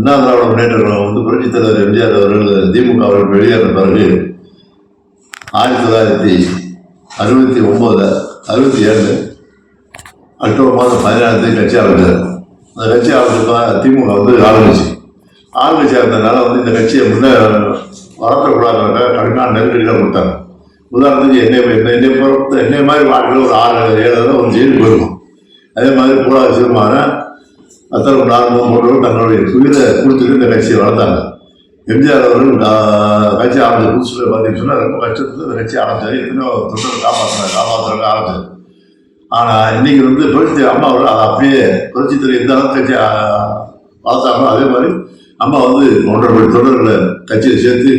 அண்ணா திராவிட முன்னேற்ற வந்து புரட்சித் தலைவர் எம்ஜிஆர் அவர்கள் திமுக அவர்கள் வெளியேறின பிறகு ஆயிரத்தி தொள்ளாயிரத்தி அறுபத்தி ஒம்பது அறுபத்தி ஏழு அக்டோபர் மாதம் பதினேழாம் தேதி கட்சி ஆரம்பிச்சார் அந்த கட்சி ஆரம்பிச்சப்ப திமுக வந்து ஆளுங்கட்சி ஆளுங்கட்சியாக இருந்ததுனால வந்து இந்த கட்சியை முன்னே வளர்த்தக்கூடாதுன்ற கடுமையான நெருக்கடிகளை கொடுத்தாங்க உதாரணத்துக்கு என்னை என்னை என்னை பொறுத்த என்னை மாதிரி வாழ்க்கையில் ஒரு ஆறு ஏழு ஒரு ஜெயிலுக்கு போயிருக்கும் அதே மாதிரி பூரா சிறுமான அத்தனை நார்மம் போட்டவர்கள் தங்களுடைய உயிரை கொடுத்துட்டு இந்த கட்சியை வளர்த்தாங்க. எம்ஜிஆர் அவர்கள் கட்சி ஆரம்பிச்ச புதுசில் பார்த்தீங்கன்னு சொன்னால் ரொம்ப கஷ்டத்துல இந்த கட்சி ஆரம்பிச்சாரு. எத்தனையோ தொண்டர்கள் காப்பாற்றினார் காப்பாற்றுறதுக்கு ஆரம்பிச்சார். ஆனால் இன்னைக்கு வந்து புரட்சி அம்மா அவர்கள் அதை அப்படியே புரட்சித்துறை எந்த அளவுக்கு கட்சி வளர்த்தாங்களோ அதே மாதிரி அம்மா வந்து ஒன்றரை கோடி தொண்டர்களை கட்சியை சேர்த்து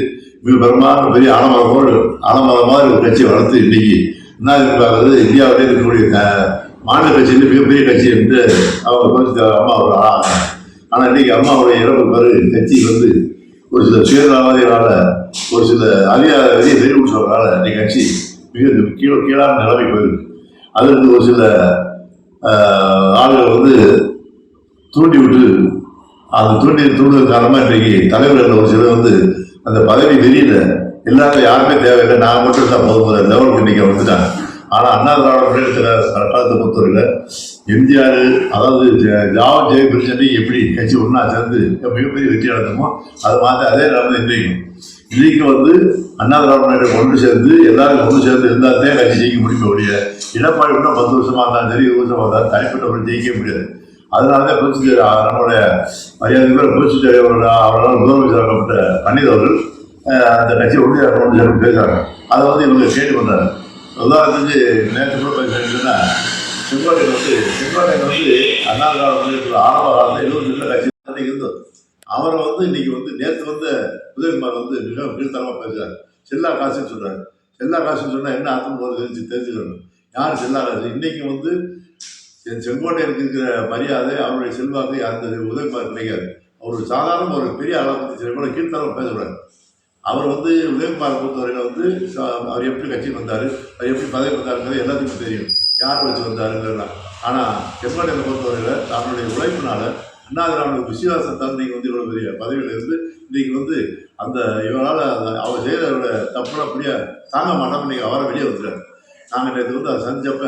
மிக பெருமான பெரிய ஆலமரமோடு ஆலமரம் மாதிரி ஒரு கட்சியை வளர்த்து இன்னைக்கு என்ன எதிர்பார்க்கறது இந்தியாவிலே இருக்கக்கூடிய மாநில கட்சியில் மிகப்பெரிய கட்சி என்று அவங்க கொஞ்சம் அம்மா அவர் ஆனாங்க ஆனால் இன்னைக்கு அம்மாவுடைய இறப்பு பிறகு கட்சி வந்து ஒரு சில சுயநலவாதிகளால ஒரு சில அதிகார வெளியே தெரிவிச்சவர்களால இன்னைக்கு கட்சி மிக கீழே கீழான நிலைமை போயிருக்கு. அதற்கு ஒரு சில ஆளுகள் வந்து தூண்டி விட்டு அந்த தூண்டி தூண்டுதல் காரணமாக இன்றைக்கு தலைவர்கள் ஒரு சிலர் வந்து அந்த பதவி வெளியில் எல்லாரும் யாருமே தேவையில்லை. நான் மட்டும் தான் போதும். லெவலுக்கு இன்றைக்கி வந்துட்டாங்க. ஆனால் அண்ணா திராவிட சில காலத்தை பொறுத்தவரையில் எம்ஜிஆர் அதாவது ஜாவ ஜெய ஜெயபிரச்சனை எப்படி கட்சி ஒன்றா சேர்ந்து மிகப்பெரிய வெற்றி அடைந்தோமோ அது மாதிரி அதே நடந்தது இன்றைக்கும். இன்றைக்கு வந்து அண்ணா திராவிட முன்னேற்றம் ஒன்று சேர்ந்து எல்லாரும் ஒன்று சேர்ந்து இருந்தால் தான் கட்சி ஜெயிக்க முடியும் ஒழிய எடப்பாடி கூட பத்து வருஷமா இருந்தாலும் சரி இருபது வருஷமா இருந்தாலும் தனிப்பட்டவர்கள் ஜெயிக்க முடியாது. அதனால தான் புரட்சி நம்மளுடைய மரியாதை பேர் புரட்சி தலைவர் அவர்களால் முதலமைச்சராக்கப்பட்ட பன்னீர் அவர்கள் அந்த கட்சியை ஒன்று ஒன்று சேர்ந்து பேசுகிறாங்க அதை வந்து இவங்க கேட்டு பண்ணுறாங்க உதாரணத்துக்கு நேற்று கூட பேசுறீங்கன்னா செங்கோட்டை வந்து செங்கோட்டை வந்து அண்ணா காலத்தில் முன்னேற்ற ஆரம்ப காலத்தில் எழுபது நல்ல கட்சி அன்னைக்கு இருந்தது. அவரை வந்து இன்னைக்கு வந்து நேற்று வந்த உதயகுமார் வந்து மிகவும் கீழ்த்தரமாக பேசுறாரு. செல்லா காசுன்னு சொல்றாரு. செல்லா காசுன்னு சொன்னா என்ன அர்த்தம் போது தெரிஞ்சு தெரிஞ்சுக்கணும். யார் செல்லா காசு? இன்னைக்கு வந்து செங்கோட்டையனுக்கு இருக்கிற மரியாதை அவருடைய செல்வாக்கு அந்த உதயகுமார் கிடைக்காது அவர் சாதாரண ஒரு பெரிய அளவுக்கு சில கூட கீழ்த்தரமாக பேசுறாரு. அவர் வந்து உதயகுமார் பொறுத்தவரையில் வந்து அவர் எப்படி கட்சிக்கு வந்தார் அவர் எப்படி பதவி வந்தாருங்கிறது எல்லாத்துக்கும் தெரியும். யார் வச்சு வந்தாருங்கிறதுலாம் ஆனால் எம்எல்ஏவை பொறுத்தவரையில் தன்னுடைய உழைப்பினால அண்ணா திராவிட விசுவாசம் தந்தைக்கு வந்து இவ்வளோ பெரிய பதவியில் இருந்து இன்னைக்கு வந்து அந்த இவரால் அவர் செய்தவரோட தப்புலாம் அப்படியே தாங்க மாட்டோம் இன்னைக்கு அவரை வெளியே வந்துட்டார். நாங்கள் நேற்று வந்து அதை சந்திச்சப்ப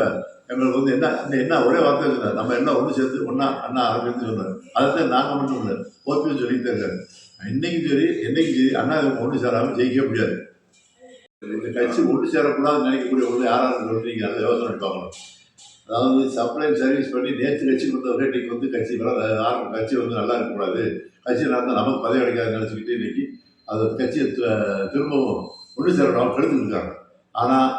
எங்களுக்கு வந்து என்ன என்ன- என்ன ஒரே வார்த்தை சொன்னார் நம்ம எல்லாம் ஒன்று சேர்த்து ஒன்றா அண்ணா ஆரம்பித்து சொன்னார் அதுதான் நாங்கள் மட்டும் இல்லை ஓபியும் சொல்லிட்டு இருக்காரு. இன்னைக்கும் சரி என்னைக்கும் சரி அண்ணா ஒன்று சேராமல் ஜெயிக்கவே முடியாது. இந்த கட்சி ஒன்று சேரக்கூடாதுன்னு நினைக்கக்கூடிய ஒன்று யாராவது வந்து நீங்கள் அதை யோசனை பண்ணி பார்க்கணும். அதாவது சப்ளை சர்வீஸ் பண்ணி நேற்று கட்சி வந்தவர்கள் இன்றைக்கி வந்து கட்சி வர ஆரம்ப கட்சி வந்து நல்லா இருக்கக்கூடாது கட்சி நடந்தால் நமக்கு பதவி கிடைக்காதுன்னு நினச்சிக்கிட்டு இன்றைக்கி அது கட்சியை திரும்பவும் ஒன்று சேரணும். கெடுத்துட்டு இருக்காங்க. ஆனால்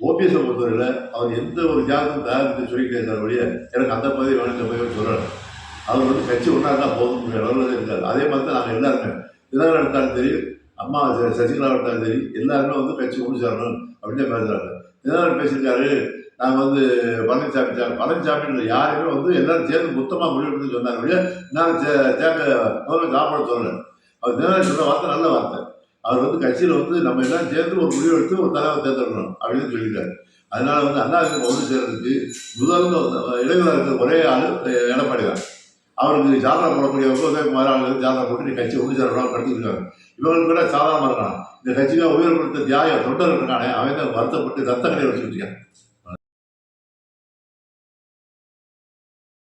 ஓபிஎஸ் பொறுத்தவரையில் அவர் எந்த ஒரு ஜாதகம் தயாரித்து சொல்லிக்கிட்டே இருக்கார் வழியே எனக்கு அந்த பதவி வேணும் இந்த பதவி அவர் வந்து கட்சி ஒன்றா இருந்தால் போதும் அளவில் இருக்காரு. அதே மாதிரி தான் நாங்கள் எல்லாருமே. தினகரன் எடுத்தாலும் சரி அம்மா சசிகலா எடுத்தாலும் சரி எல்லாருமே வந்து கட்சி ஒன்று சேரணும் அப்படின்னு பேசுகிறாங்க தினகரன் பேசியிருக்காரு நாங்கள் வந்து பழனிசாமி சாமி பழனிசாமி யாருமே வந்து எல்லாரும் சேர்ந்து மொத்தமாக முடிவெடுத்து சொன்னாங்க நான் தேங்க முதல்ல சாப்பிட சொல்கிறேன் அவர் தினகரன் சொன்ன வார்த்தை நல்ல வார்த்தை. அவர் வந்து கட்சியில் வந்து நம்ம எல்லாம் சேர்ந்து ஒரு முடிவு எடுத்து ஒரு தலைவர் தேர்ந்தெடுக்கணும் அப்படின்னு சொல்லியிருக்காரு. அதனால வந்து அண்ணா ஒன்று சேர்றதுக்கு முதல்ல வந்து இளைஞராக இருக்கிற ஒரே ஆள் எடப்பாடி தான். அவருக்கு ஜாதகம் போடக்கூடியவங்க உதயகுமார் அவங்களுக்கு ஜாதகம் போட்டு நீ கட்சி ஒன்று சேரலாம் கடத்திருக்காங்க இவங்களுக்கு கூட சாதாரணமாக இருக்கான் இந்த கட்சிக்காக உயிர் கொடுத்த தியாக தொண்டர் இருக்கானே அவன் தான் வருத்தப்பட்டு ரத்த கடையை வச்சுட்டு இருக்கான்